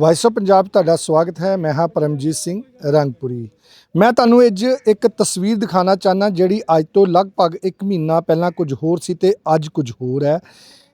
Vice of Punjab ਤੁਹਾਡਾ ਸਵਾਗਤ ਹੈ। ਮੈਂ ਹਾਂ ਪਰਮਜੀਤ ਸਿੰਘ ਰੰਗਪੁਰੀ। ਮੈਂ ਤੁਹਾਨੂੰ ਅੱਜ ਇੱਕ ਤਸਵੀਰ ਦਿਖਾਣਾ ਚਾਹਨਾ ਜਿਹੜੀ ਅੱਜ ਤੋਂ ਲਗਭਗ 1 ਮਹੀਨਾ ਪਹਿਲਾਂ ਕੁਝ ਹੋਰ ਸੀ ਤੇ ਅੱਜ ਕੁਝ ਹੋਰ ਹੈ।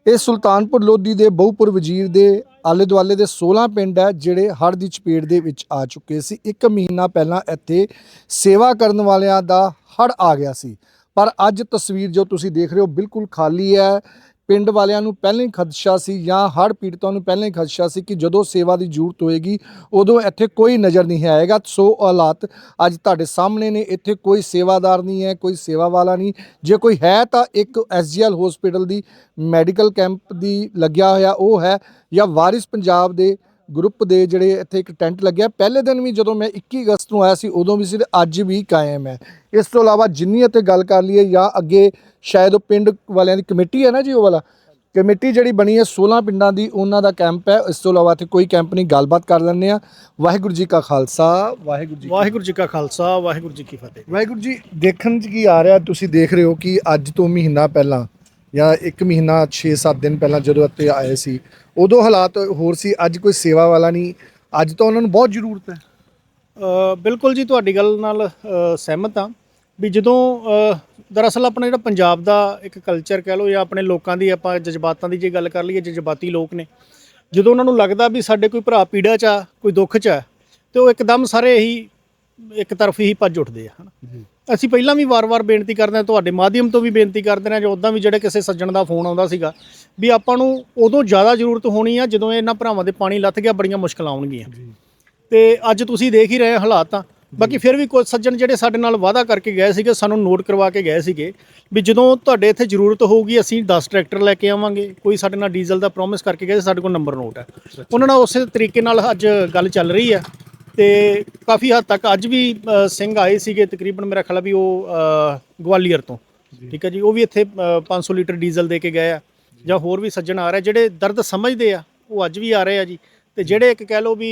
ਇਹ ਸੁਲਤਾਨਪੁਰ ਲੋਧੀ ਦੇ ਬਹੁਪੁਰ ਵਜ਼ੀਰ ਦੇ ਆਲੇ ਦੁਆਲੇ ਦੇ 16 ਪਿੰਡ ਹੈ, ਜਿਹੜੇ ਹੜ੍ਹ ਦੀ ਚਪੇਟ ਦੇ ਵਿੱਚ ਆ ਚੁੱਕੇ ਸੀ। 1 ਮਹੀਨਾ ਪਹਿਲਾਂ ਇੱਥੇ ਸੇਵਾ ਕਰਨ ਵਾਲਿਆਂ ਦਾ ਹੜ੍ਹ ਆ ਗਿਆ ਸੀ। ਪਰ ਅੱਜ ਤਸਵੀਰ ਜੋ ਤੁਸੀਂ ਦੇਖ ਰਹੇ ਹੋ, ਬਿਲਕੁਲ ਖਾਲੀ ਹੈ। ਪਿੰਡ ਵਾਲਿਆਂ ਨੂੰ ਪਹਿਲਾਂ ਹੀ ਖਦਸ਼ਾ ਸੀ ਜਾਂ ਹੜ੍ਹ ਪੀੜਤਾਂ ਨੂੰ ਪਹਿਲਾਂ ਹੀ ਖਦਸ਼ਾ ਸੀ ਕਿ ਜਦੋਂ ਸੇਵਾ ਦੀ ਜ਼ਰੂਰਤ ਹੋਏਗੀ, ਉਦੋਂ ਇੱਥੇ ਕੋਈ ਨਜ਼ਰ ਨਹੀਂ ਆਏਗਾ। ਸੋ ਹਾਲਾਤ ਅੱਜ ਤੁਹਾਡੇ ਸਾਹਮਣੇ ਨੇ। ਇੱਥੇ ਕੋਈ ਸੇਵਾਦਾਰ ਨਹੀਂ ਹੈ, ਕੋਈ ਸੇਵਾ ਵਾਲਾ ਨਹੀਂ। ਜੇ ਕੋਈ ਹੈ ਤਾਂ ਇੱਕ ਐਸਜੀਐਲ ਹਸਪੀਟਲ ਦੀ ਮੈਡੀਕਲ ਕੈਂਪ ਦੀ ਲੱਗਿਆ ਹੋਇਆ ਉਹ ਹੈ ਜਾਂ ਵਾਰਿਸ ਪੰਜਾਬ ਦੇ ਗਰੁੱਪ ਦੇ ਜਿਹੜੇ ਇੱਥੇ ਇੱਕ ਟੈਂਟ ਲੱਗਿਆ। ਪਹਿਲੇ ਦਿਨ ਵੀ ਜਦੋਂ ਮੈਂ 21 ਅਗਸਤ ਨੂੰ ਆਇਆ ਸੀ ਉਦੋਂ ਵੀ ਸੀ ਤੇ ਅੱਜ ਵੀ ਕਾਇਮ ਹੈ। ਇਸ ਤੋਂ ਇਲਾਵਾ ਜਿੰਨੀ ਅਤੇ ਗੱਲ ਕਰ ਲਈਏ ਜਾਂ ਅੱਗੇ ਸ਼ਾਇਦ ਉਹ ਪਿੰਡ ਵਾਲਿਆਂ ਦੀ ਕਮੇਟੀ ਹੈ ਨਾ ਜੀ ਉਹ ਵਾਲਾ? ਕਮੇਟੀ ਜਿਹੜੀ ਬਣੀ ਹੈ 16 ਪਿੰਡਾਂ ਦੀ ਉਹਨਾਂ ਦਾ ਕੈਂਪ ਹੈ। ਇਸ ਤੋਂ ਇਲਾਵਾ ਇੱਥੇ ਕੋਈ ਕੈਂਪ ਨਹੀਂ ਗੱਲਬਾਤ ਕਰ ਲੈਂਦੇ ਆ ਵਾਹਿਗੁਰੂ ਜੀ ਕਾ ਖਾਲਸਾ ਵਾਹਿਗੁਰੂ ਜੀ ਵਾਹਿਗੁਰੂ ਜੀ ਕਾ ਖਾਲਸਾ ਵਾਹਿਗੁਰੂ ਜੀ ਕੀ ਫਤਿਹ। ਵਾਹਿਗੁਰੂ ਜੀ ਦੇਖਣ 'ਚ ਕੀ ਆ ਰਿਹਾ? ਤੁਸੀਂ ਦੇਖ ਰਹੇ ਹੋ ਕਿ ਅੱਜ ਤੋਂ ਮਹੀਨਾ ਪਹਿਲਾਂ ਜਾਂ 1 ਮਹੀਨਾ 6-7 ਦਿਨ ਪਹਿਲਾਂ ਜਦੋਂ ਇੱਥੇ ਆਏ ਸੀ ਉਦੋਂ ਹਾਲਾਤ ਹੋਰ ਸੀ ਅੱਜ ਕੋਈ ਸੇਵਾ ਵਾਲਾ ਨਹੀਂ ਅੱਜ ਤਾਂ ਉਹਨਾਂ ਨੂੰ ਬਹੁਤ ਜ਼ਰੂਰਤ ਹੈ। ਬਿਲਕੁਲ ਜੀ ਤੁਹਾਡੀ ਗੱਲ ਨਾਲ ਸਹਿਮਤ ਹਾਂ ਵੀ ਜਦੋਂ ਦਰਅਸਲ ਆਪਣਾ ਜਿਹੜਾ ਪੰਜਾਬ ਦਾ ਇੱਕ ਕਲਚਰ ਕਹਿ ਲਓ ਜਾਂ ਆਪਣੇ ਲੋਕਾਂ ਦੀ ਆਪਾਂ ਜਜ਼ਬਾਤਾਂ ਦੀ ਜੇ ਗੱਲ ਕਰ ਲਈਏ ਜਜ਼ਬਾਤੀ ਲੋਕ ਨੇ ਜਦੋਂ ਉਹਨਾਂ ਨੂੰ ਲੱਗਦਾ ਵੀ ਸਾਡੇ ਕੋਈ ਭਰਾ ਪੀੜਾ 'ਚ ਆ ਕੋਈ ਦੁੱਖ 'ਚ ਆ ਤੇ ਉਹ ਇੱਕਦਮ ਸਾਰੇ ਹੀ ਇੱਕ ਤਰਫ ਹੀ ਭੱਜ ਉੱਠਦੇ ਆ ਹਨਾ। ਅਸੀਂ ਪਹਿਲਾਂ ਵੀ ਵਾਰ-ਵਾਰ ਬੇਨਤੀ ਕਰਦੇ ਹਾਂ ਤੁਹਾਡੇ ਮਾਧਿਅਮ ਤੋਂ ਵੀ ਬੇਨਤੀ ਕਰਦੇ ਹਾਂ ਜਾਂ ਉਦਾਂ ਵੀ ਜਿਹੜੇ ਕਿਸੇ ਸੱਜਣ ਦਾ ਫੋਨ ਆਉਂਦਾ ਸੀਗਾ ਵੀ ਆਪਾਂ ਨੂੰ ਉਦੋਂ ਜ਼ਿਆਦਾ ਜ਼ਰੂਰਤ ਹੋਣੀ ਆ ਜਦੋਂ ਇਹਨਾਂ ਭਰਾਵਾਂ ਦੇ ਪਾਣੀ ਲੱਥ ਗਿਆ ਬੜੀਆਂ ਮੁਸ਼ਕਲਾਂ ਆਉਣਗੀਆਂ। ਤੇ ਅੱਜ ਤੁਸੀਂ ਦੇਖ ਹੀ ਰਹੇ ਹਾਲਾਤ ਤਾਂ। ਬਾਕੀ ਫਿਰ ਵੀ ਕੁਝ ਸੱਜਣ ਜਿਹੜੇ ਸਾਡੇ ਨਾਲ ਵਾਅਦਾ ਕਰਕੇ ਗਏ ਸੀਗੇ ਸਾਨੂੰ ਨੋਟ ਕਰਵਾ ਕੇ ਗਏ ਸੀਗੇ ਵੀ ਜਦੋਂ ਤੁਹਾਡੇ ਇੱਥੇ ਜ਼ਰੂਰਤ ਹੋਊਗੀ ਅਸੀਂ 10 ਟਰੈਕਟਰ ਲੈ ਕੇ ਆਵਾਂਗੇ। ਕੋਈ ਸਾਡੇ ਨਾਲ ਡੀਜ਼ਲ ਦਾ ਪ੍ਰੋਮਿਸ ਕਰਕੇ ਗਏ ਸੀ, ਸਾਡੇ ਕੋਲ ਨੰਬਰ ਨੋਟ ਹੈ ਉਹਨਾਂ ਨਾਲ ਉਸੇ ਤਰੀਕੇ ਨਾਲ ਅੱਜ ਗੱਲ ਚੱਲ ਰਹੀ ਹੈ ਤੇ ਕਾਫੀ ਹੱਦ ਤੱਕ ਅੱਜ ਵੀ ਸਿੰਘ ਆਏ ਸੀਗੇ ਤਕਰੀਬਨ ਮੇਰਾ ਖਿਆਲ ਆ ਵੀ ਉਹ ਗਵਾਲੀਅਰ ਤੋਂ। ਠੀਕ ਹੈ ਜੀ ਉਹ ਵੀ ਇੱਥੇ ਅ, 500 ਲੀਟਰ ਡੀਜ਼ਲ ਦੇ ਕੇ ਗਏ ਆ ਜਾਂ। ਹੋਰ ਵੀ ਸੱਜਣ ਆ ਰਹੇ ਜਿਹੜੇ ਦਰਦ ਸਮਝਦੇ ਆ ਉਹ ਅੱਜ ਵੀ ਆ ਰਹੇ ਆ ਜੀ। ਤੇ ਜਿਹੜੇ ਇੱਕ ਕਹਿ ਲਓ ਵੀ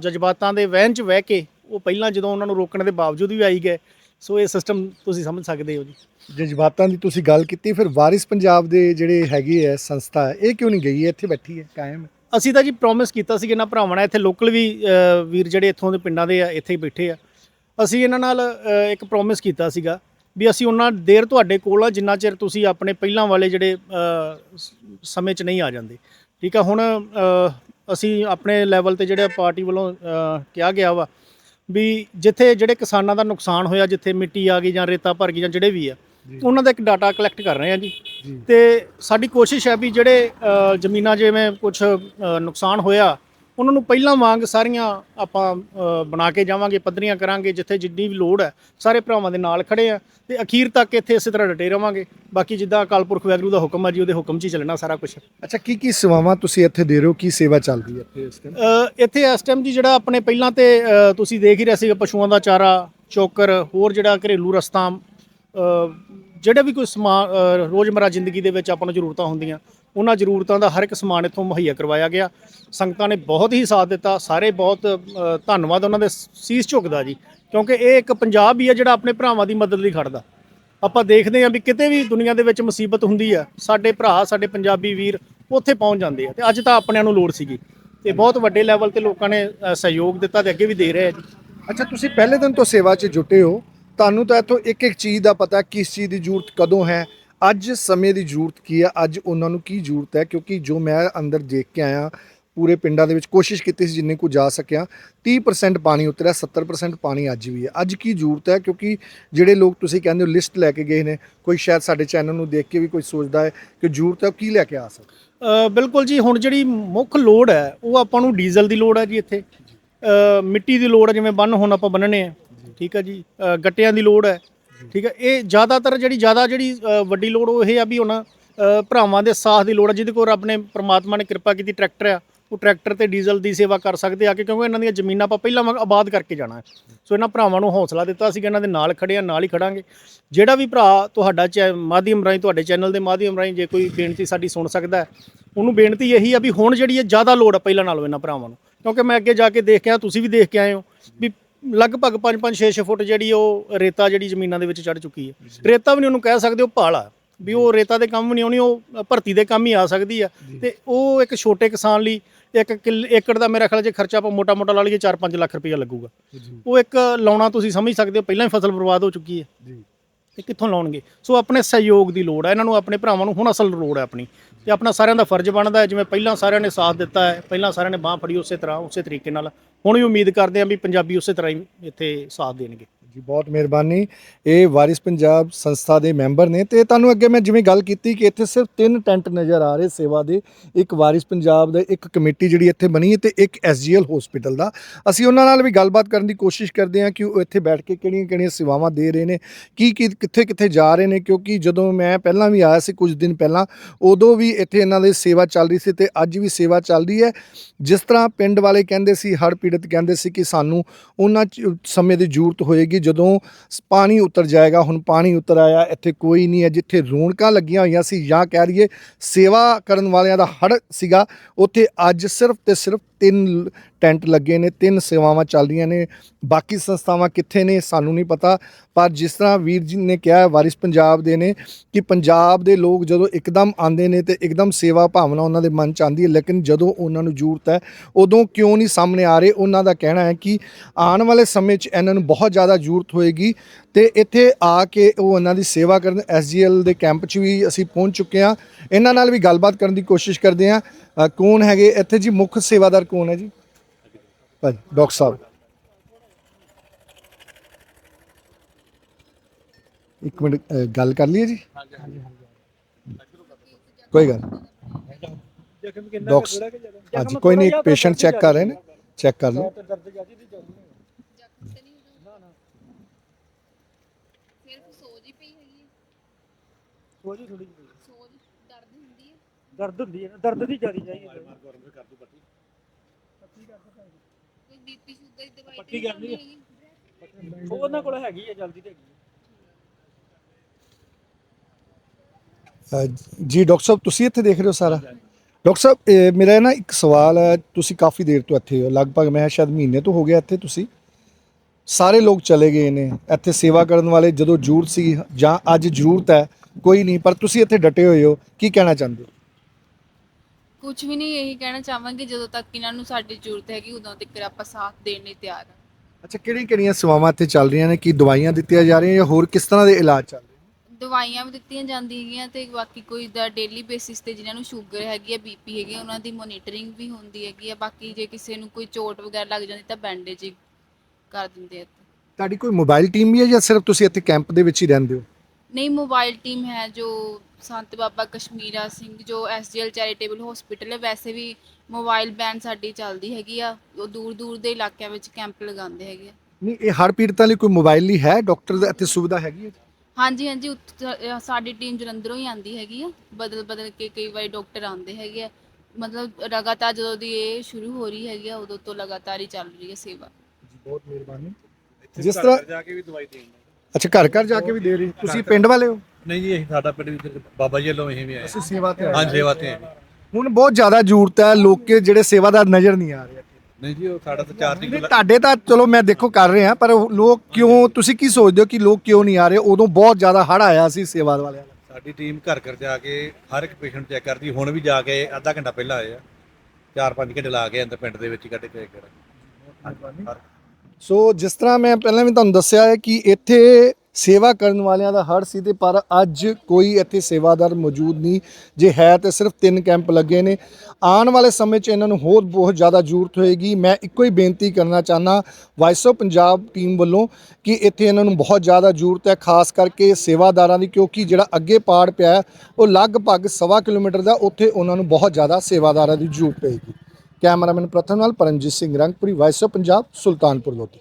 ਜਜ਼ਬਾਤਾਂ ਦੇ ਵਹਿਣ 'ਚ ਵਹਿ ਕੇ ਉਹ ਪਹਿਲਾਂ ਜਦੋਂ ਉਹਨਾਂ ਨੂੰ ਰੋਕਣ ਦੇ ਬਾਵਜੂਦ ਵੀ ਆਈ ਗਏ ਸੋ ਇਹ ਸਿਸਟਮ ਤੁਸੀਂ ਸਮਝ ਸਕਦੇ ਹੋ ਜੀ। ਜਜ਼ਬਾਤਾਂ ਦੀ ਤੁਸੀਂ ਗੱਲ ਕੀਤੀ ਫਿਰ ਵਾਰਿਸ ਪੰਜਾਬ ਦੇ ਜਿਹੜੇ ਹੈਗੇ ਹੈ ਸੰਸਥਾ ਇਹ ਕਿਉਂ ਨਹੀਂ ਗਈ ਹੈ ਇੱਥੇ ਬੈਠੀ ਹੈ ਕਾਇਮ ਅਸੀਂ ਤਾਂ ਜੀ ਪ੍ਰੋਮਿਸ ਕੀਤਾ ਸੀ ਇਹਨਾਂ ਭਰਾਵਾਂ ਨਾਲ ਇੱਥੇ ਲੋਕਲ ਵੀ ਅ, ਵੀਰ ਜਿਹੜੇ ਇੱਥੋਂ ਦੇ ਪਿੰਡਾਂ ਦੇ ਆ ਇੱਥੇ ਹੀ ਬੈਠੇ ਆ। ਅਸੀਂ ਇਹਨਾਂ ਨਾਲ ਅ, ਇੱਕ ਪ੍ਰੋਮਿਸ ਕੀਤਾ ਸੀਗਾ ਵੀ ਅਸੀਂ ਉਹਨਾਂ ਦੇਰ ਤੁਹਾਡੇ ਕੋਲ ਆ ਜਿੰਨਾ ਚਿਰ ਤੁਸੀਂ ਆਪਣੇ ਪਹਿਲਾਂ ਵਾਲੇ ਜਿਹੜੇ ਅ, ਸ- ਸਮੇਂ 'ਚ ਨਹੀਂ ਆ ਜਾਂਦੇ। ਠੀਕ ਆ ਹੁਣ ਅ, ਅਸੀਂ ਆਪਣੇ ਲੈਵਲ ਤੇ ਜਿਹੜੇ ਪਾਰਟੀ ਵੱਲੋਂ ਅ, ਕਿਹਾ ਗਿਆ ਵਾ ਵੀ ਜਿੱਥੇ ਜਿਹੜੇ ਕਿਸਾਨਾਂ ਦਾ ਨੁਕਸਾਨ ਹੋਇਆ ਜਿੱਥੇ ਮਿੱਟੀ ਆ ਗਈ ਜਾਂ ਰੇਤਾ ਭਰ ਗਈ ਜਾਂ ਜਿਹੜੇ ਵੀ ਆ ਉਹਨਾਂ ਦਾ ਇੱਕ ਡਾਟਾ ਕਲੈਕਟ ਕਰ ਰਹੇ ਆ ਜੀ। ਤੇ ਸਾਡੀ ਕੋਸ਼ਿਸ਼ ਹੈ ਵੀ ਜਿਹੜੇ ਜ਼ਮੀਨਾਂ ਜਿਵੇਂ ਕੁਝ ਨੁਕਸਾਨ ਹੋਇਆ ਉਹਨਾਂ ਨੂੰ ਪਹਿਲਾਂ ਵਾਂਗ ਸਾਰੀਆਂ ਆਪਾਂ ਬਣਾ ਕੇ ਜਾਵਾਂਗੇ ਪੱਧਰੀਆਂ ਕਰਾਂਗੇ ਜਿੱਥੇ ਜਿੰਨੀ ਵੀ ਲੋੜ ਹੈ ਸਾਰੇ ਭਰਾਵਾਂ ਦੇ ਨਾਲ ਖੜੇ ਆ ਤੇ ਅਖੀਰ ਤੱਕ ਇੱਥੇ ਇਸੇ ਤਰ੍ਹਾਂ ਡਟੇ ਰਵਾਂਗੇ। ਬਾਕੀ ਜਿੱਦਾਂ ਅਕਾਲ ਪੁਰਖ ਵੈਗਰੂ ਦਾ ਹੁਕਮ ਆ ਜੀ ਉਹਦੇ ਹੁਕਮ 'ਚ ਹੀ ਚੱਲਣਾ ਸਾਰਾ ਕੁਝ ਅੱਛਾ ਕੀ ਕੀ ਸੇਵਾਵਾਂ ਤੁਸੀਂ ਇੱਥੇ ਦੇ ਰਹੇ ਹੋ? ਕੀ ਸੇਵਾ ਚੱਲਦੀ ਹੈ ਇੱਥੇ ਇਸ ਟਾਈਮ ਇੱਥੇ ਇਸ ਟਾਈਮ ਜੀ ਜਿਹੜਾ ਆਪਣੇ ਪਹਿਲਾਂ ਤੇ ਤੁਸੀਂ ਦੇਖ ਹੀ ਰਹੇ ਸੀਗੇ ਪਸ਼ੂਆਂ ਦਾ ਚਾਰਾ ਚੋਕਰ ਹੋਰ ਜਿਹੜਾ ਘਰੇਲੂ ਰਸਤਾ ਜਿਹੜੇ ਵੀ ਕੋਈ ਸਮਾਨ ਰੋਜ਼ਮਰਾ ਜ਼ਿੰਦਗੀ ਦੇ ਵਿੱਚ ਆਪਾਂ ਨੂੰ ਜ਼ਰੂਰਤਾਂ ਹੁੰਦੀਆਂ, ਉਹਨਾਂ ਜ਼ਰੂਰਤਾਂ ਦਾ ਹਰ ਇੱਕ ਸਮਾਨ ਇੱਥੋਂ ਮੁਹੱਈਆ ਕਰਵਾਇਆ ਗਿਆ। ਸੰਗਤਾਂ ਨੇ ਬਹੁਤ ਹੀ ਸਾਥ ਦਿੱਤਾ, ਸਾਰੇ ਬਹੁਤ ਧੰਨਵਾਦ ਉਹਨਾਂ ਦੇ ਸੀਸ ਝੁਕਦਾ ਜੀ, ਕਿਉਂਕਿ ਇਹ ਇੱਕ ਪੰਜਾਬ ਹੀ ਆ ਜਿਹੜਾ ਆਪਣੇ ਭਰਾਵਾਂ ਦੀ ਮਦਦ ਲਈ ਖੜਦਾ। ਆਪਾਂ ਦੇਖਦੇ ਹਾਂ ਵੀ ਕਿਤੇ ਵੀ ਦੁਨੀਆ ਦੇ ਵਿੱਚ ਮੁਸੀਬਤ ਹੁੰਦੀ ਆ, ਸਾਡੇ ਭਰਾ, ਸਾਡੇ ਪੰਜਾਬੀ ਵੀਰ ਉੱਥੇ ਪਹੁੰਚ ਜਾਂਦੇ ਆ, ਤੇ ਅੱਜ ਤਾਂ ਆਪਣਿਆਂ ਨੂੰ ਲੋੜ ਸੀਗੀ। ਤੇ ਬਹੁਤ ਵੱਡੇ ਲੈਵਲ ਤੇ ਲੋਕਾਂ ਨੇ ਸਹਿਯੋਗ ਦਿੱਤਾ ਤੇ ਅੱਗੇ ਵੀ ਦੇ ਰਹੇ ਆ ਜੀ। ਅੱਛਾ, ਤੁਸੀਂ ਪਹਿਲੇ ਦਿਨ ਤੋਂ ਸੇਵਾ 'ਚ ਜੁਟੇ ਹੋ। ਤੁਹਾਨੂੰ ਤਾਂ ਇੱਥੋਂ ਇੱਕ ਇੱਕ ਚੀਜ਼ ਦਾ ਪਤਾ ਕਿਸ ਚੀਜ਼ ਦੀ ਜ਼ਰੂਰਤ ਕਦੋਂ ਹੈ, ਅੱਜ ਸਮੇਂ ਦੀ ਜ਼ਰੂਰਤ ਕੀ ਹੈ, ਅੱਜ ਉਹਨਾਂ ਨੂੰ ਕੀ ਜ਼ਰੂਰਤ ਹੈ, ਕਿਉਂਕਿ ਜੋ ਮੈਂ ਅੰਦਰ ਦੇਖ ਕੇ ਆਇਆ, ਪੂਰੇ ਪਿੰਡਾਂ ਦੇ ਵਿੱਚ ਕੋਸ਼ਿਸ਼ ਕੀਤੀ ਸੀ ਜਿੰਨੇ ਕੁ ਜਾ ਸਕਿਆ 30% ਪਾਣੀ ਉਤਰਿਆ 70% ਪਾਣੀ ਅੱਜ ਵੀ ਹੈ। ਅੱਜ ਕੀ ਜ਼ਰੂਰਤ ਹੈ, ਕਿਉਂਕਿ ਜਿਹੜੇ ਲੋਕ ਤੁਸੀਂ ਕਹਿੰਦੇ ਹੋ ਲਿਸਟ ਲੈ ਕੇ ਗਏ ਨੇ, ਕੋਈ ਸ਼ਾਇਦ ਸਾਡੇ ਚੈਨਲ ਨੂੰ ਦੇਖ ਕੇ ਵੀ ਕੋਈ ਸੋਚਦਾ ਹੈ ਕਿ ਜ਼ਰੂਰਤ ਹੈ ਉਹ ਕੀ ਲੈ ਕੇ ਆ ਸਕਦਾ ਬਿਲਕੁਲ ਜੀ, ਹੁਣ ਜਿਹੜੀ ਮੁੱਖ ਲੋੜ ਹੈ, ਉਹ ਆਪਾਂ ਨੂੰ ਡੀਜ਼ਲ ਦੀ ਲੋੜ ਹੈ ਜੀ ਇੱਥੇ। ਮਿੱਟੀ ਦੀ ਲੋੜ ਹੈ, ਜਿਵੇਂ ਬੰਨ ਹੁਣ ਆਪਾਂ ਬੰਨਣੇ ਆ। ਠੀਕ ਹੈ ਜੀ ਅ, ਗੱਟਿਆਂ ਦੀ ਲੋੜ ਹੈ। ਠੀਕ ਹੈ ਇਹ ਜ਼ਿਆਦਾਤਰ ਜਿਹੜੀ ਜ਼ਿਆਦਾ ਜਿਹੜੀ ਅ, ਵੱਡੀ ਲੋੜ ਉਹ ਇਹ ਆ ਵੀ ਹੁਣ ਅ, ਭਰਾਵਾਂ ਦੇ ਸਾਥ ਦੀ ਲੋੜ ਹੈ ਜਿਹਦੇ ਕੋਲ ਰੱਬ ਨੇ ਪ੍ਰਮਾਤਮਾ ਨੇ ਕਿਰਪਾ ਕੀਤੀ ਟਰੈਕਟਰ ਆ ਉਹ ਟਰੈਕਟਰ ਤੇ ਡੀਜ਼ਲ ਦੀ ਸੇਵਾ ਕਰ ਸਕਦੇ ਆ ਕਿ ਕਿਉਂਕਿ ਇਹਨਾਂ ਦੀਆਂ ਜ਼ਮੀਨਾਂ ਆਪਾਂ ਪਹਿਲਾਂ ਵਾਂਗ ਆਬਾਦ ਕਰਕੇ ਜਾਣਾ ਹੈ। ਸੋ ਇਹਨਾਂ ਭਰਾਵਾਂ ਨੂੰ ਹੌਸਲਾ ਦਿੱਤਾ ਸੀ ਕਿ ਇਹਨਾਂ ਦੇ ਨਾਲ ਖੜੇ ਆ ਨਾਲ ਹੀ ਖੜਾਂਗੇ। ਜਿਹੜਾ ਵੀ ਭਰਾ ਤੁਹਾਡਾ ਚੈ- ਮਾਧਿਅਮ ਰਾਹੀਂ ਤੁਹਾਡੇ ਚੈਨਲ ਦੇ ਮਾਧਿਅਮ ਰਾਹੀਂ ਜੇ ਕੋਈ ਬੇਨਤੀ ਸਾਡੀ ਸੁਣ ਸਕਦਾ ਹੈ ਉਹਨੂੰ ਬੇਨਤੀ ਇਹੀ ਆ ਵੀ ਹੁਣ ਜਿਹੜੀ ਹੈ ਜ਼ਿਆਦਾ ਲੋੜ ਆ ਪਹਿਲਾਂ ਨਾਲੋਂ ਇਹਨਾਂ ਭਰਾਵਾਂ ਨੂੰ। ਕਿਉਂਕਿ ਮੈਂ ਅੱਗੇ ਜਾ ਕੇ ਦੇਖ ਕੇ ਆਇਆ ਤੁਸੀਂ ਵੀ ਦੇਖ ਕੇ ਆਏ ਹੋ ਵੀ ਲਗਭਗ 5-5 6-6 ਫੁੱਟ ਜਿਹੜੀ ਉਹ ਰੇਤਾ ਜਿਹੜੀ ਜ਼ਮੀਨਾਂ ਦੇ ਵਿੱਚ ਚੜ ਚੁੱਕੀ ਹੈ। ਰੇਤਾ ਵੀ ਨਹੀਂ ਉਹਨੂੰ ਕਹਿ ਸਕਦੇ ਉਹ ਆ ਵੀ ਉਹ ਰੇਤਾ ਦੇ ਕੰਮ ਵੀ ਨਹੀਂ ਆਉਣੀ ਉਹ ਭਰਤੀ ਦੇ ਕੰਮ ਹੀ ਆ ਸਕਦੀ ਆ। ਤੇ ਉਹ ਇੱਕ ਛੋਟੇ ਕਿਸਾਨ ਲਈ ਇੱਕ ਏਕੜ ਦਾ ਮੇਰਾ ਖਿਆਲ ਜੇ ਖਰਚਾ ਆਪਾਂ ਮੋਟਾ ਮੋਟਾ ਲਾ ਲਈਏ 4-5 ਲੱਖ ਰੁਪਈਆ ਲੱਗੂਗਾ। ਉਹ ਇੱਕ ਲਾਉਣਾ ਤੁਸੀਂ ਸਮਝ ਸਕਦੇ ਹੋ ਪਹਿਲਾਂ ਹੀ ਫਸਲ ਬਰਬਾਦ ਹੋ ਚੁੱਕੀ ਹੈ। ਜੀ। ਇਹ ਕਿੱਥੋਂ ਲਾਉਣਗੇ? ਸੋ ਆਪਣੇ ਸਹਿਯੋਗ ਦੀ ਲੋੜ ਹੈ ਇਹਨਾਂ ਨੂੰ ਆਪਣੇ ਭਰਾਵਾਂ ਨੂੰ ਹੁਣ ਅਸਲ ਲੋੜ ਹੈ ਆਪਣੀ। ਤੇ ਆਪਣਾ ਸਾਰਿਆਂ ਦਾ ਫਰਜ਼ ਬਣਦਾ ਹੈ ਜਿਵੇਂ ਪਹਿਲਾਂ ਸਾਰਿਆਂ ਨੇ ਸਾਥ ਦਿੱਤਾ ਹੈ ਪਹਿਲਾਂ ਸਾਰਿਆਂ ਨੇ ਬਾਹ ਫੜੀ ਉਸੇ ਤਰ੍ਹਾਂ ਉਸੇ ਤਰੀਕੇ ਨਾਲ। ਹੁਣ ਵੀ ਉਮੀਦ ਕਰਦੇ ਹਾਂ ਵੀ ਪੰਜਾਬੀ ਉਸੇ ਤਰ੍ਹਾਂ ਹੀ ਇੱਥੇ ਸਾਥ ਦੇਣਗੇ। ਜੀ, ਬਹੁਤ ਮਿਹਰਬਾਨੀ। ਇਹ ਵਾਰਿਸ ਪੰਜਾਬ ਸੰਸਥਾ ਦੇ ਮੈਂਬਰ ਨੇ ਤੇ ਤੁਹਾਨੂੰ ਅੱਗੇ ਮੈਂ ਜਿਵੇਂ ਗੱਲ ਕੀਤੀ ਕਿ ਇੱਥੇ ਸਿਰਫ ਤਿੰਨ ਟੈਂਟ ਨਜ਼ਰ ਆ ਰਹੇ ਸੇਵਾ ਦੇ, ਇੱਕ ਵਾਰਿਸ ਪੰਜਾਬ ਦਾ, ਇੱਕ ਕਮੇਟੀ ਜਿਹੜੀ ਇੱਥੇ ਬਣੀ ਹੈ ਤੇ ਇੱਕ ਐਸਜੀਐਲ ਹਸਪੀਟਲ ਦਾ। ਅਸੀਂ ਉਹਨਾਂ ਨਾਲ ਵੀ ਗੱਲਬਾਤ ਕਰਨ ਦੀ ਕੋਸ਼ਿਸ਼ ਕਰਦੇ ਹਾਂ ਕਿ ਉਹ ਇੱਥੇ ਬੈਠ ਕੇ ਕਿਹੜੀਆਂ-ਕਿਹੜੀਆਂ ਸੇਵਾਵਾਂ ਦੇ ਰਹੇ ਨੇ, ਕੀ ਕੀ, ਕਿੱਥੇ-ਕਿੱਥੇ ਜਾ ਰਹੇ ਨੇ, ਕਿਉਂਕਿ ਜਦੋਂ ਮੈਂ ਪਹਿਲਾਂ ਵੀ ਆਇਆ ਸੀ ਕੁਝ ਦਿਨ ਪਹਿਲਾਂ, ਉਦੋਂ ਵੀ ਇੱਥੇ ਇਹਨਾਂ ਦੀ ਸੇਵਾ ਚੱਲ ਰਹੀ ਸੀ ਤੇ ਅੱਜ ਵੀ ਸੇਵਾ ਚੱਲ ਰਹੀ ਹੈ। ਜਿਸ ਤਰ੍ਹਾਂ ਪਿੰਡ ਵਾਲੇ ਕਹਿੰਦੇ ਸੀ, ਹੜ੍ਹ ਪੀੜਤ ਕਹਿੰਦੇ ਸੀ ਕਿ ਸਾਨੂੰ ਉਹਨਾਂ ਚ- ਸਮੇਂ ਦੀ ਜ਼ਰੂਰਤ ਹੋਏਗੀ ਜਦੋਂ ਪਾਣੀ ਉਤਰ ਜਾਏਗਾ, ਹੁਣ ਪਾਣੀ ਉਤਰ ਆਇਆ, ਇੱਥੇ ਕੋਈ ਨਹੀਂ ਹੈ, ਜਿੱਥੇ ਰੌਣਕਾਂ ਲੱਗੀਆਂ ਹੋਈਆਂ ਸੀ, ਜਾਂ ਕਹਿ ਲਈਏ ਸੇਵਾ ਕਰਨ ਵਾਲਿਆਂ ਦਾ ਹੜ ਸੀਗਾ, ਉੱਥੇ ਅੱਜ ਸਿਰਫ ਤੇ ਸਿਰਫ ਤਿੰਨ ਟੈਂਟ ਲੱਗੇ ਨੇ ਤਿੰਨ ਸੇਵਾਵਾਂ ਚੱਲ ਰਹੀਆਂ ਨੇ ਬਾਕੀ ਸੰਸਥਾਵਾਂ ਕਿੱਥੇ ਨੇ ਸਾਨੂੰ ਨਹੀਂ ਪਤਾ ਪਰ ਜਿਸ ਤਰ੍ਹਾਂ ਵੀਰ ਜੀ ਨੇ ਕਿਹਾ ਹੈ, ਵਾਰਿਸ ਪੰਜਾਬ ਦੇ ਨੇ ਕਿ ਪੰਜਾਬ ਦੇ ਲੋਕ ਜਦੋਂ ਇੱਕਦਮ ਆਉਂਦੇ ਨੇ ਤੇ ਇੱਕਦਮ ਸੇਵਾ ਭਾਵਨਾ ਉਹਨਾਂ ਦੇ ਮਨ ਚ ਆਉਂਦੀ ਹੈ ਲੇਕਿਨ ਜਦੋਂ ਉਹਨਾਂ ਨੂੰ ਜ਼ਰੂਰਤ ਹੈ ਉਦੋਂ ਕਿਉਂ ਨਹੀਂ ਸਾਹਮਣੇ ਆ ਰਹੇ? ਉਹਨਾਂ ਦਾ ਕਹਿਣਾ ਹੈ ਕਿ ਆਉਣ ਵਾਲੇ ਸਮੇਂ 'ਚ ਇਹਨਾਂ ਨੂੰ ਬਹੁਤ ਜ਼ਿਆਦਾ ਜ਼ਰੂਰਤ ਹੋਏਗੀ ਤੇ ਇੱਥੇ ਆ ਕੇ ਉਹ ਉਹਨਾਂ ਦੀ ਸੇਵਾ ਕਰਨ ਐਸਜੀਐਲ ਦੇ ਕੈਂਪ 'ਚ ਵੀ ਅਸੀਂ ਪਹੁੰਚ ਚੁੱਕੇ ਹਾਂ। ਇਹਨਾਂ ਨਾਲ ਵੀ ਗੱਲਬਾਤ ਕਰਨ ਦੀ ਕੋਸ਼ਿਸ਼ ਕਰਦੇ ਹਾਂ। ਅ, ਕੌਣ ਹੈਗੇ? ਇੱਥੇ ਜੀ ਮੁੱਖ ਸੇਵਾਦਾਰ ਕੌਣ ਹੈ ਜੀ? ਭਾਜੀ ਡਾਕਟਰ ਸਾਹਿਬ ਇੱਕ ਮਿੰਟ ਅ, ਗੱਲ ਕਰ ਲਈਏ ਜੀ? ਕੋਈ ਗੱਲ ਨਹੀਂ। ਡਾਕਟਰ ਹਾਂਜੀ ਕੋਈ ਨਹੀਂ ਇੱਕ ਪੇਸ਼ੈਂਟ ਚੈੱਕ ਕਰ ਰਹੇ ਨੇ। ਚੈੱਕ ਕਰ ਲਓ। ਸਿਰਫ ਸੋਜ ਹੀ ਪਈ ਹੈਗੀ ਹੈ ਸੋਜੀ ਥੋੜੀ ਸੋਜ ਦਰਦ ਹੁੰਦੀ ਹੈ। ਦਰਦ ਹੁੰਦੀ ਹੈ ਨਾ ਦਰਦ ਦੀ ਜ਼ਿਆਦਾ ਚਾਹੀਦੀ ਹੈ। ਕੋਈ ਬੀਪੀ ਸ਼ੂਗਰ ਦੀ ਦਵਾਈ ਪੱਟੀ ਤਾਂ ਕਰਨੀ ਹੈ। ਨਹੀਂ ਹੈਗੀ। ਉਹ ਉਹਨਾਂ ਕੋਲ ਹੈਗੀ ਹੈ ਜਲਦੀ ਤੇ ਹੈਗੀ ਹੈ ਅ, ਜੀ ਡਾਕਟਰ ਸਾਹਿਬ ਤੁਸੀਂ ਇੱਥੇ ਦੇਖ ਰਹੇ ਹੋ ਸਾਰਾ? ਡਾਕਟਰ ਸਾਹਿਬ ਇਹ ਮੇਰਾ ਨਾ ਇੱਕ ਸਵਾਲ ਹੈ ਤੁਸੀਂ ਕਾਫੀ ਦੇਰ ਤੋਂ ਇੱਥੇ ਹੋ। ਲਗਭਗ ਮੈਂ ਸ਼ਾਇਦ ਮਹੀਨੇ ਤੋਂ ਹੋ ਗਿਆ ਇੱਥੇ ਤੁਸੀਂ। ਸਾਰੇ ਲੋਕ ਚਲੇ ਗਏ ਨੇ ਇੱਥੇ ਸੇਵਾ ਕਰਨ ਵਾਲੇ ਜਦੋਂ ਜ਼ਰੂਰਤ ਸੀ ਜਾਂ ਅੱਜ ਜ਼ਰੂਰਤ ਹੈ ਕੋਈ ਨਹੀਂ ਪਰ ਤੁਸੀਂ ਇੱਥੇ ਡਟੇ ਹੋਏ ਹੋ। ਕੀ ਕਹਿਣਾ ਚਾਹੁੰਦੇ ਹੋ? ਕੁਝ ਵੀ ਨਹੀਂ ਇਹੀ ਕਹਿਣਾ ਚਾਹਾਂਗੇ ਜਦੋਂ ਤੱਕ ਇਹਨਾਂ ਨੂੰ ਸਾਡੀ ਜ਼ਰੂਰਤ ਹੈਗੀ ਉਦੋਂ ਤੱਕ ਆਪਾਂ ਸਾਥ ਦੇਣ ਲਈ ਤਿਆਰ ਹਾਂ। ਅੱਛਾ ਕਿਹੜੀਆਂ ਕਿਹੜੀਆਂ ਸੇਵਾਵਾਂ ਇੱਥੇ ਚੱਲ ਰਹੀਆਂ ਨੇ? ਕੀ ਦਵਾਈਆਂ ਦਿੱਤੀਆਂ ਜਾ ਰਹੀਆਂ ਜਾਂ ਹੋਰ ਕਿਸ ਤਰ੍ਹਾਂ ਦੇ ਇਲਾਜ ਚੱਲ ਰਹੇ ਨੇ? ਦਵਾਈਆਂ ਵੀ ਦਿੱਤੀਆਂ ਜਾਂਦੀਆਂ ਹੈਗੀਆਂ ਤੇ ਬਾਕੀ ਕੋਈ ਦਾ ਡੇਲੀ ਬੇਸਿਸ ਤੇ ਜਿਨ੍ਹਾਂ ਨੂੰ ਸ਼ੂਗਰ ਹੈਗੀ ਹੈ ਬੀਪੀ ਹੈਗੀ ਹੈ ਉਹਨਾਂ ਦੀ ਮੋਨੀਟਰਿੰਗ ਵੀ ਹੁੰਦੀ ਹੈਗੀ ਹੈ ਬਾਕੀ ਜੇ ਕਿਸੇ ਨੂੰ ਕੋਈ ਚੋਟ ਵਗੈਰਾ ਲੱਗ ਜਾਂਦੀ ਤਾਂ ਬੈਂਡੇਜ ਕਰ ਦਿੰਦੇ ਆ ਤੁਹਾਡੀ ਕੋਈ ਮੋਬਾਈਲ ਟੀਮ ਵੀ ਹੈ ਜਾਂ ਸਿਰਫ ਤੁਸੀਂ ਇੱਥੇ ਕੈਂਪ ਦੇ ਵਿੱਚ ਹੀ ਰਹਿੰਦੇ ਹੋ? ਨਹੀਂ ਮੋਬਾਈਲ ਟੀਮ ਹੈ ਜੋ ਸੰਤ ਬਾਬਾ ਕਸ਼ਮੀਰਾ ਸਿੰਘ ਜੋ ਐਸਜੀਐਲ ਚੈਰੀਟੇਬਲ ਹਸਪੀਟਲ ਹੈ ਵੈਸੇ ਵੀ ਮੋਬਾਈਲ ਬੈਨ ਸਾਡੀ ਚੱਲਦੀ ਹੈਗੀ ਆ ਉਹ ਦੂਰ ਦੂਰ ਦੇ ਇਲਾਕਿਆਂ ਵਿੱਚ ਕੈਂਪ ਲਗਾਉਂਦੇ ਹੈਗੇ ਆ। ਨਹੀਂ ਇਹ ਹਰ ਪੀੜਤਾਂ ਲਈ ਕੋਈ ਮੋਬਾਈਲ ਲਈ ਹੈ? ਡਾਕਟਰ ਦਾ ਇੱਥੇ ਸੁਵਿਧਾ ਹੈਗੀ ਹੈ? ਹਾਂਜੀ ਹਾਂਜੀ ਉੱਥ- ਅ, ਸਾਡੀ ਟੀਮ ਜਲੰਧਰੋਂ ਹੀ ਆਂਦੀ ਹੈਗੀ ਆ ਬਦਲ ਬਦਲ ਕੇ ਕਈ ਵਾਰੀ ਡਾਕਟਰ ਆਉਂਦੇ ਹੈਗੇ ਆ। ਮਤਲਬ ਲਗਾਤਾਰ ਜਦੋਂ ਦੀ ਇਹ ਸ਼ੁਰੂ ਹੋ ਰਹੀ ਹੈਗੀ ਆ ਉਦੋਂ ਤੋਂ ਲਗਾਤਾਰ ਹੀ ਚੱਲ ਰਹੀ ਹੈ ਸੇਵਾ। ਬਹੁਤ ਮਿਹਰਬਾਨੀ। ਜਿਸ ਤਰ੍ਹਾਂ ਜਾ ਕੇ ਵੀ ਦਵਾਈ ਦੇਣ ਅੱਛਾ ਘਰ ਘਰ ਜਾ ਕੇ ਵੀ ਦੇ ਰਹੇ? ਤੁਸੀਂ ਪਿੰਡ ਵਾਲੇ ਹੋ? ਨਹੀਂ ਜੀ ਅਸੀਂ ਸਾਡਾ ਪਿੰਡ ਵੀ ਤੇ ਬਾਬਾ ਜੀ ਵੱਲੋਂ ਅਸੀਂ ਵੀ ਆਏ ਅਸੀਂ ਸੇਵਾ ਤੇ ਹਾਂ। ਸੇਵਾ ਤੇ ਆਏ। ਹੁਣ ਬਹੁਤ ਜ਼ਿਆਦਾ ਜ਼ਰੂਰਤ ਹੈ ਲੋਕੇ ਜਿਹੜੇ ਸੇਵਾਦਾਰ ਨਜ਼ਰ ਨਹੀਂ ਆ ਰਹੇ। ਨਹੀਂ ਜੀ ਉਹ ਸਾਡਾ ਤਾਂ ਚਾਰ ਨਹੀਂ ਤੁਹਾਡੇ ਤਾਂ ਚਲੋ ਮੈਂ ਦੇਖੋ ਕਰ ਰਹੇ ਹਾਂ ਪਰ ਲੋਕ ਕਿਉਂ ਤੁਸੀਂ ਕੀ ਸੋਚਦੇ ਹੋ ਕਿ ਲੋਕ ਕਿਉਂ ਨਹੀਂ ਆ ਰਹੇ? ਉਦੋਂ ਬਹੁਤ ਜ਼ਿਆਦਾ ਹੜ ਆਇਆ ਸੀ ਸੇਵਾ ਵਾਲਿਆਂ ਦਾ। ਸਾਡੀ ਟੀਮ ਘਰ ਘਰ ਜਾ ਕੇ ਹਰ ਇੱਕ ਪੇਸ਼ੈਂਟ ਚੈੱਕ ਕਰਦੀ ਹੁਣ ਵੀ ਜਾ ਕੇ ਅੱਧਾ ਘੰਟਾ ਪਹਿਲਾਂ ਆਏ ਆ। ਚਾਰ ਪੰਜ ਘੰਟੇ ਲਾ ਕੇ ਅੰਦਰ ਪਿੰਡ ਦੇ ਵਿੱਚ ਕੱਢ ਕੇ ਕਰ ਸੋ ਜਿਸ ਤਰ੍ਹਾਂ ਮੈਂ ਪਹਿਲਾਂ ਵੀ ਤੁਹਾਨੂੰ ਦੱਸਿਆ ਹੈ ਕਿ ਇੱਥੇ ਸੇਵਾ ਕਰਨ ਵਾਲਿਆਂ ਦਾ ਹੜ ਸੀ ਤੇ ਪਰ ਅੱਜ ਕੋਈ ਇੱਥੇ ਸੇਵਾਦਾਰ ਮੌਜੂਦ ਨਹੀਂ। ਜੇ ਹੈ ਤੇ ਸਿਰਫ ਤਿੰਨ ਕੈਂਪ ਲੱਗੇ ਨੇ। ਆਉਣ ਵਾਲੇ ਸਮੇਂ 'ਚ ਇਹਨਾਂ ਨੂੰ ਹੋਰ ਬਹੁਤ ਜ਼ਿਆਦਾ ਜ਼ਰੂਰਤ ਹੋਏਗੀ। ਮੈਂ ਇੱਕੋ ਹੀ ਬੇਨਤੀ ਕਰਨਾ ਚਾਹਨਾ ਵਾਇਸ ਆਫ ਪੰਜਾਬ ਟੀਮ ਵੱਲੋਂ ਕਿ ਇੱਥੇ ਇਹਨਾਂ ਨੂੰ ਬਹੁਤ ਜ਼ਿਆਦਾ ਜ਼ਰੂਰਤ ਹੈ, ਖਾਸ ਕਰਕੇ ਸੇਵਾਦਾਰਾਂ ਦੀ, ਕਿਉਂਕਿ ਜਿਹੜਾ ਅੱਗੇ ਪਾੜ ਪਿਆ ਉਹ ਲਗਭਗ ਸਵਾ ਕਿਲੋਮੀਟਰ ਦਾ ਉੱਥੇ ਉਹਨਾਂ ਨੂੰ ਬਹੁਤ ਜ਼ਿਆਦਾ ਸੇਵਾਦਾਰਾਂ ਦੀ ਜ਼ਰੂਰਤ ਪਏਗੀ। ਕੈਮਰਾਮੈਨ ਪ੍ਰਥਮ ਨਾਲ ਪਰਮਜੀਤ ਸਿੰਘ ਰੰਗਪੁਰੀ ਵਾਇਸ ਆਫ ਪੰਜਾਬ ਸੁਲਤਾਨਪੁਰ ਲੋਧੀ।